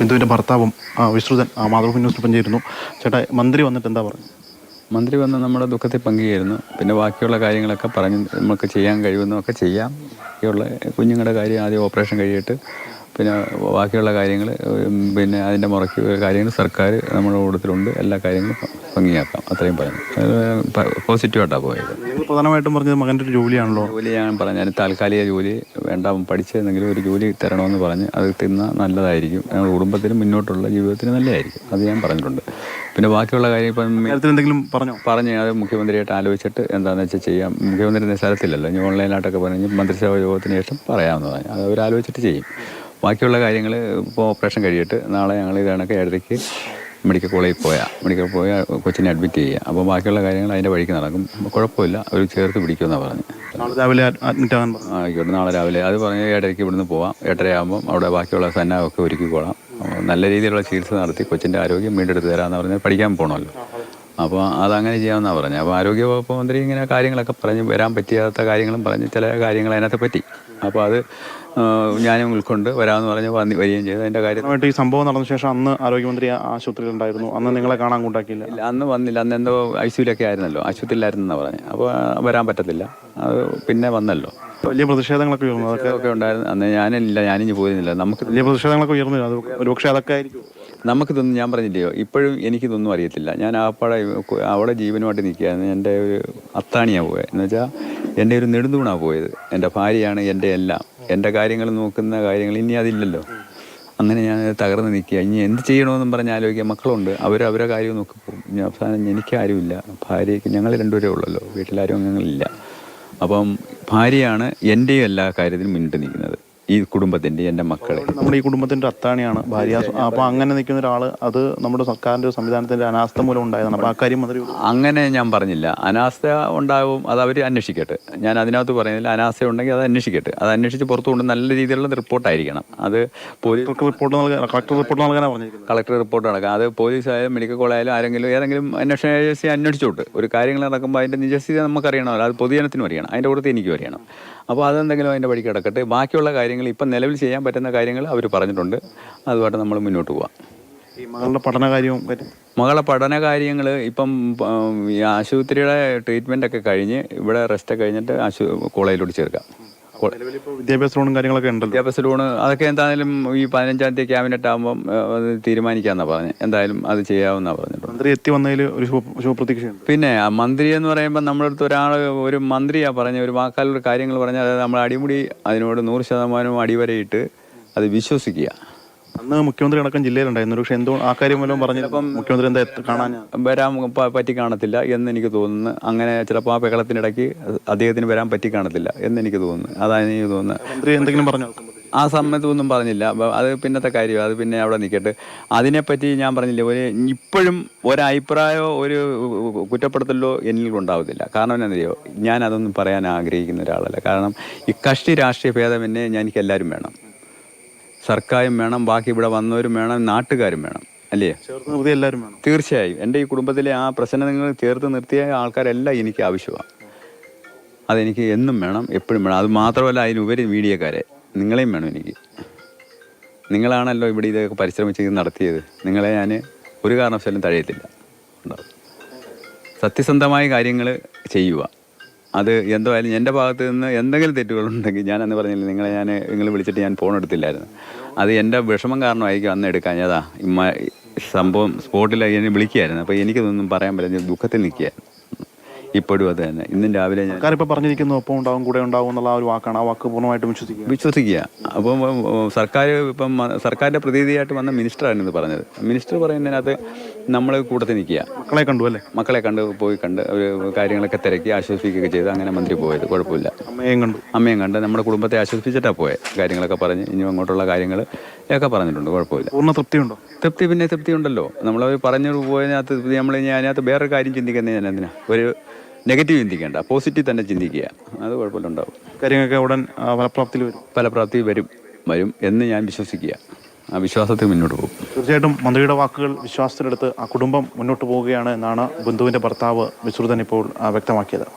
ബിന്ദുവിന്റെ ഭർത്താവും വിശ്രുതൻ ആ, മാതൃഭൂമി ന്യൂസിൽ പഞ്ചായിരുന്നു ചേട്ടാ മന്ത്രി വന്നിട്ട് എന്താ പറഞ്ഞു? മന്ത്രി വന്ന് നമ്മുടെ ദുഃഖത്തിൽ പങ്കുചേരുന്നു. പിന്നെ ബാക്കിയുള്ള കാര്യങ്ങളൊക്കെ പറഞ്ഞ് നമുക്ക് ചെയ്യാൻ കഴിയുന്നതൊക്കെ ചെയ്യാം. ബാക്കിയുള്ള കുഞ്ഞുങ്ങളുടെ കാര്യം ആദ്യം ഓപ്പറേഷൻ കഴിയിട്ട്. പിന്നെ ബാക്കിയുള്ള കാര്യങ്ങൾ പിന്നെ അതിന്റെ മുറയ്ക്ക് കാര്യങ്ങൾ സർക്കാർ നമ്മുടെ കൂട്ടത്തിലുണ്ട്. എല്ലാ കാര്യങ്ങളും ഭംഗിയാക്കാം. അത്രയും പറഞ്ഞു. പോസിറ്റീവായിട്ടാണ് പോയത്. നിങ്ങൾ പ്രധാനമായിട്ടും പറഞ്ഞത് മകന്റെ ഒരു ജോലിയാണല്ലോ. ജോലി ഞാൻ പറഞ്ഞു ഞാൻ താൽക്കാലിക ജോലി വേണ്ട പഠിച്ചതെങ്കിലും ഒരു ജോലി തരണമെന്ന് പറഞ്ഞ് അത് തിന്നാൽ നല്ലതായിരിക്കും. ഞങ്ങളുടെ കുടുംബത്തിന് മുന്നോട്ടുള്ള ജീവിതത്തിന് നല്ലതായിരിക്കും. അത് ഞാൻ പറഞ്ഞിട്ടുണ്ട്. പിന്നെ ബാക്കിയുള്ള കാര്യം ഇപ്പം എന്തെങ്കിലും പറഞ്ഞു? പറഞ്ഞു അത് മുഖ്യമന്ത്രിയായിട്ട് ആലോചിച്ചിട്ട് എന്താണെന്ന് വെച്ചാൽ ചെയ്യാം. മുഖ്യമന്ത്രി നിസ്സാരത്തില്ലല്ലോ ഇനി ഓൺലൈനായിട്ടൊക്കെ പറഞ്ഞ് മന്ത്രിസഭാ യോഗത്തിന് ശേഷം പറയാമെന്ന് പറഞ്ഞു അത് അവർ ആലോചിച്ചിട്ട് ചെയ്യും. ബാക്കിയുള്ള കാര്യങ്ങൾ ഇപ്പോൾ ഓപ്പറേഷൻ കഴിഞ്ഞിട്ട് നാളെ ഞങ്ങൾ ഇത് കണക്ക് ഏഴരയ്ക്ക് മെഡിക്കൽ കോളേജിൽ പോയാൽ മെഡിക്കൽ പോയാൽ കൊച്ചിനെ അഡ്മിറ്റ് ചെയ്യുക അപ്പോൾ ബാക്കിയുള്ള കാര്യങ്ങൾ അതിന്റെ വഴിക്ക് നടക്കും. കുഴപ്പമില്ല. അവർ ചേർത്ത് പിടിക്കുമെന്നാണ് പറഞ്ഞു. നാളെ രാവിലെ അഡ്മിറ്റ് ആകാൻ പറഞ്ഞു. ആയിക്കോട്ടെ. നാളെ രാവിലെ. അത് പറഞ്ഞ് ഏഴരയ്ക്ക് ഇവിടുന്ന് പോവാം. എട്ടരയാകുമ്പം അവിടെ ബാക്കിയുള്ള സന്നാഹമൊക്കെ ഒരുക്കിക്കോളാം. നല്ല രീതിയിലുള്ള ചികിത്സ നടത്തി കൊച്ചിന്റെ ആരോഗ്യം വീണ്ടെടുത്ത് തരാമെന്ന് പറഞ്ഞാൽ പഠിക്കാൻ പോകണമല്ലോ അപ്പോൾ അതങ്ങനെ ചെയ്യാമെന്നാണ് പറഞ്ഞത് അപ്പോൾ ആരോഗ്യ വകുപ്പ് മന്ത്രി ഇങ്ങനെ കാര്യങ്ങളൊക്കെ പറഞ്ഞ് വരാൻ പറ്റാത്ത കാര്യങ്ങളും പറഞ്ഞ് ചില കാര്യങ്ങൾ അതിനകത്ത് പറ്റി. അപ്പോൾ അത് ഞാനും ഉൾക്കൊണ്ട് വരാമെന്ന് പറഞ്ഞ് വന്നി വരികയും ചെയ്തു. അതിന്റെ കാര്യമായിട്ട് ഈ സംഭവം നടന്ന ശേഷം അന്ന് ആരോഗ്യമന്ത്രി ആശുപത്രിയിൽ ഉണ്ടായിരുന്നു. അന്ന് നിങ്ങളെ കാണാൻ കൂട്ടാക്കിയില്ല. ഇല്ല അന്ന് വന്നില്ല. അന്ന് എന്തോ ഐ സിയിലൊക്കെ ആയിരുന്നല്ലോ. ആശുപത്രിയിലായിരുന്നെന്നാണ് പറഞ്ഞത് അപ്പോൾ വരാൻ പറ്റത്തില്ല. അത് പിന്നെ വന്നല്ലോ. വലിയ പ്രതിഷേധങ്ങളൊക്കെ ഉയർന്നു. അതൊക്കെ ഉണ്ടായിരുന്നു. അന്ന് ഞാനില്ല. ഞാനിഞ്ഞ് പോയിരുന്നില്ല. നമുക്ക് വലിയ പ്രതിഷേധങ്ങളൊക്കെ ഉയർന്നില്ല. അത് ഒരുപക്ഷെ അതൊക്കെ ആയിരിക്കും നമുക്കിതൊന്നും ഞാൻ പറഞ്ഞില്ലയോ? ഇപ്പോഴും എനിക്കിതൊന്നും അറിയത്തില്ല. ഞാൻ ആപ്പാടെ അവിടെ ജീവനുമായിട്ട് നിൽക്കുകയായിരുന്നു എന്റെ ഒരു അത്താണിയാണ് പോയത് എന്ന് വെച്ചാൽ എന്റെ ഒരു നെടുന്തൂണാണ് പോയത്. എന്റെ ഭാര്യയാണ് എന്റെ എല്ലാം. എന്റെ കാര്യങ്ങൾ നോക്കുന്ന കാര്യങ്ങൾ ഇനി അതില്ലല്ലോ. അങ്ങനെ ഞാൻ തകർന്ന് നിൽക്കുക ഇനി എന്ത് ചെയ്യണമെന്നും പറഞ്ഞ് ആലോചിക്കുക. മക്കളുണ്ട്. അവർ അവരെ കാര്യം നോക്കി പോകും. ഇനി അവസാനം എനിക്കാരുമില്ല ഭാര്യയ്ക്ക് ഞങ്ങൾ രണ്ടുപേരേ ഉള്ളല്ലോ. വീട്ടിലാരും അംഗങ്ങളില്ല. അപ്പം ഭാര്യയാണ് എന്റെയും എല്ലാ കാര്യത്തിനും മുന്നിട്ട് നിൽക്കുന്നത് ഈ കുടുംബത്തിന്റെ എന്റെ മക്കളെ. നമ്മുടെ ഈ കുടുംബത്തിന്റെ അത്താണിയാണ് ഭാര്യ. അപ്പോൾ അങ്ങനെ നിൽക്കുന്ന ഒരാൾ അത് നമ്മുടെ സർക്കാരിന്റെ ഒരു സംവിധാനത്തിന്റെ അനാസ്ഥ മൂലം ഉണ്ടായതാണ്. അപ്പൊ ആ കാര്യം മന്ത്രി അങ്ങനെ ഞാൻ പറഞ്ഞില്ല. അനാസ്ഥ ഉണ്ടാവും അത് അവർ അന്വേഷിക്കട്ടെ. ഞാൻ അതിനകത്ത് പറയുന്നില്ല അനാസ്ഥ ഉണ്ടെങ്കിൽ അത് അന്വേഷിക്കട്ടെ. അത് അന്വേഷിച്ച് പുറത്തു കൊണ്ട് നല്ല രീതിയിലുള്ള റിപ്പോർട്ടായിരിക്കണം അത് പോലീസ് റിപ്പോർട്ട് നൽകാൻ കളക്ടർ റിപ്പോർട്ട് നൽകാനാണ് പറഞ്ഞിരിക്കുന്നത്. കളക്ടർ റിപ്പോർട്ട് നടക്കാം. അത് പോലീസ് ആയാലും മെഡിക്കൽ കോളേജ് ആയാലും ആരെങ്കിലും ഏതെങ്കിലും അന്വേഷണ ഏജൻസി അന്വേഷിച്ചോട്ട്. ഒരു കാര്യങ്ങൾ നടക്കുമ്പോൾ അതിന്റെ നിജസ്ഥിതി നമുക്കറിയണമല്ലോ അത് പൊതുജനത്തിനും അറിയണം. അതിന്റെ കൂടുതൽ എനിക്കും അറിയണം. അപ്പോൾ അതെന്തെങ്കിലും അതിന്റെ വഴി കിടക്കട്ടെ. ബാക്കിയുള്ള കാര്യങ്ങൾ ഇപ്പം നിലവിൽ ചെയ്യാൻ പറ്റുന്ന കാര്യങ്ങൾ അവർ പറഞ്ഞിട്ടുണ്ട്. അതുമായിട്ട് നമ്മൾ മുന്നോട്ട് പോവാം. ഈ മകളുടെ പഠന കാര്യവും കാര്യം മകളെ പഠന കാര്യങ്ങൾ ഇപ്പം ഈ ആശുപത്രിയുടെ ട്രീറ്റ്മെന്റ് ഒക്കെ കഴിഞ്ഞ് ഇവിടെ റെസ്റ്റ് കഴിഞ്ഞിട്ട് ആശു കോളേജിലോട്ട് ചേർക്കാം. വിദ്യാഭ്യാസ ലോണും കാര്യങ്ങളൊക്കെ ഉണ്ടല്ലോ. വിദ്യാഭ്യാസ ലോണ് അതൊക്കെ എന്തായാലും ഈ പതിനഞ്ചാം തീയതി ക്യാബിനറ്റ് ആകുമ്പോൾ അത് പറഞ്ഞു. പറഞ്ഞത് എന്തായാലും അത് ചെയ്യാവുന്ന പറഞ്ഞിട്ടുണ്ട് മന്ത്രി എത്തി വന്നതിൽ ഒരു ശുഭപ്രതീക്ഷയുണ്ട്. പിന്നെ ആ മന്ത്രി എന്ന് പറയുമ്പോൾ നമ്മുടെ അടുത്ത് ഒരാൾ ഒരു മന്ത്രിയാ പറഞ്ഞ ഒരു വാക്കാലൊരു കാര്യങ്ങൾ പറഞ്ഞാൽ അതായത് നമ്മൾ അടിമുടി അതിനോട് നൂറ് ശതമാനവും അടിവരയിട്ട് അത് വിശ്വസിക്കുക. അന്ന് മുഖ്യമന്ത്രി അടക്കം ജില്ലയിലുണ്ടായിരുന്നു. പക്ഷെ എന്തോ ആ കാര്യം വല്ലതും പറഞ്ഞു മുഖ്യമന്ത്രി എന്താ എത്ത- കാണാൻ? വരാൻ പ- പറ്റി കാണത്തില്ല എന്ന് എനിക്ക് തോന്നുന്നു. അങ്ങനെ ചിലപ്പോൾ ആ ബഹളത്തിനിടയ്ക്ക് അദ്ദേഹത്തിന് വരാൻ പറ്റി കാണത്തില്ല എന്ന് എനിക്ക് തോന്നുന്നു. അതാണ് എനിക്ക് തോന്നുന്നത് മന്ത്രി എന്തെങ്കിലും പറഞ്ഞു? ആ സമയത്ത് ഒന്നും പറഞ്ഞില്ല. അപ്പൊ അത് പിന്നത്തെ കാര്യം. അത് പിന്നെ അവിടെ നിൽക്കട്ടെ. അതിനെപ്പറ്റി ഞാൻ പറഞ്ഞില്ല ഒരു ഇപ്പോഴും ഒരഭിപ്രായമോ ഒരു കുറ്റപ്പെടുത്തലോ എന്നിൽ ഉണ്ടാവത്തില്ല. കാരണം എന്താണെന്നറിയോ ഞാൻ അതൊന്നും പറയാൻ ആഗ്രഹിക്കുന്ന ഒരാളല്ല. കാരണം ഈ കഷ്ടി രാഷ്ട്രീയ ഭേദമെന്നെ ഞാൻ എനിക്ക് എല്ലാവരും വേണം. സർക്കാരും വേണം ബാക്കി ഇവിടെ വന്നവരും വേണം നാട്ടുകാരും വേണം അല്ലേ? ചേർത്ത് നിർത്തി എല്ലാവരും വേണം. തീർച്ചയായും. എന്റെ ഈ കുടുംബത്തിലെ ആ പ്രശ്നങ്ങൾ ചേർത്ത് നിർത്തിയ ആൾക്കാരെല്ലാം എനിക്ക് ആവശ്യമാണ്. അതെനിക്ക് എന്നും വേണം എപ്പോഴും വേണം. അത് മാത്രമല്ല അതിനുപരി മീഡിയക്കാരെ. നിങ്ങളെയും വേണം എനിക്ക്. നിങ്ങളാണല്ലോ ഇവിടെ ഇതൊക്കെ പരിശ്രമിച്ച് നടത്തിയത്. നിങ്ങളെ ഞാൻ ഒരു കാരണവശാലും തഴയത്തില്ല ഉണ്ടാവും സത്യസന്ധമായ കാര്യങ്ങൾ ചെയ്യുക. അത് എന്തായാലും എന്റെ ഭാഗത്ത് നിന്ന് എന്തെങ്കിലും തെറ്റുകളുണ്ടെങ്കിൽ ഞാൻ അന്ന് പറഞ്ഞില്ല നിങ്ങളെ ഞാൻ നിങ്ങൾ വിളിച്ചിട്ട് ഞാൻ ഫോൺ എടുത്തില്ലായിരുന്നു. അത് എന്റെ വിഷമം കാരണമായിരിക്കും അന്ന് എടുക്കാൻ. അതാ ഇമ്മ സംഭവം സ്പോട്ടിലായി എന്നെ വിളിക്കുകയായിരുന്നു. അപ്പോൾ എനിക്കതൊന്നും പറയാൻ പറ്റില്ല. ദുഃഖത്തിൽ നിൽക്കുകയായിരുന്നു. ഇപ്പോഴും അത് തന്നെ. ഇന്നും രാവിലെ ഞാൻ സർക്കാർ പറഞ്ഞിരിക്കുന്നു ഒപ്പം ഉണ്ടാവും കൂടെ ഉണ്ടാവും എന്നുള്ള ആ ഒരു വാക്കാണ്. ആ വാക്ക് പൂർണമായിട്ടും വിശ്വസിക്കുക. വിശ്വസിക്കുക. അപ്പം സർക്കാർ ഇപ്പം സർക്കാരിന്റെ സർക്കാരിന്റെ പ്രതിനിധിയായിട്ട് വന്ന മിനിസ്റ്ററാണ് ഇത് പറഞ്ഞത്. മിനിസ്റ്റർ പറയുന്നതിനകത്ത് നമ്മൾ കൂട്ടത്തിൽ നിൽക്കുക. മക്കളെ കണ്ടു അല്ലേ? മക്കളെ കണ്ട് പോയി കണ്ട് അവർ കാര്യങ്ങളൊക്കെ തിരക്കി ആശ്വസിപ്പിക്കുകയൊക്കെ ചെയ്ത് അങ്ങനെ മന്ത്രി പോയത്. കുഴപ്പമില്ല. അമ്മയും കണ്ടു. അമ്മയും കണ്ട് നമ്മുടെ കുടുംബത്തെ ആശ്വസിപ്പിച്ചിട്ടാണ് പോയത് കാര്യങ്ങളൊക്കെ പറഞ്ഞ് ഇനി അങ്ങോട്ടുള്ള കാര്യങ്ങൾ ഒക്കെ പറഞ്ഞിട്ടുണ്ട്. കുഴപ്പമില്ല. പൂർണ തൃപ്തിയുണ്ടോ? തൃപ്തി പിന്നെ തൃപ്തി ഉണ്ടല്ലോ നമ്മൾ പറഞ്ഞു പോയതിനകത്ത് നമ്മൾ ഇനി അതിനകത്ത് വേറൊരു കാര്യം ചിന്തിക്കുന്നത് ഞാൻ എന്തിനാ? ഒരു നെഗറ്റീവ് ചിന്തിക്കേണ്ട. പോസിറ്റീവ് തന്നെ ചിന്തിക്കുക. അത് കുഴപ്പമില്ല ഉണ്ടാവും കാര്യങ്ങളൊക്കെ ഉടൻ ഫലപ്രാപ്തി ഫലപ്രാപ്തിയിൽ വരും. ഫലപ്രാപ്തി വരും. വരും എന്ന് ഞാൻ വിശ്വസിക്കുക. ആ വിശ്വാസത്തിൽ മുന്നോട്ട് പോകും. തീർച്ചയായിട്ടും മന്ത്രിയുടെ വാക്കുകൾ വിശ്വാസത്തിലെടുത്ത് ആ കുടുംബം മുന്നോട്ട് പോവുകയാണ് എന്നാണ് ബന്ധുവിന്റെ ഭർത്താവ് വിശ്രുതൻ ഇപ്പോൾ വ്യക്തമാക്കിയത്.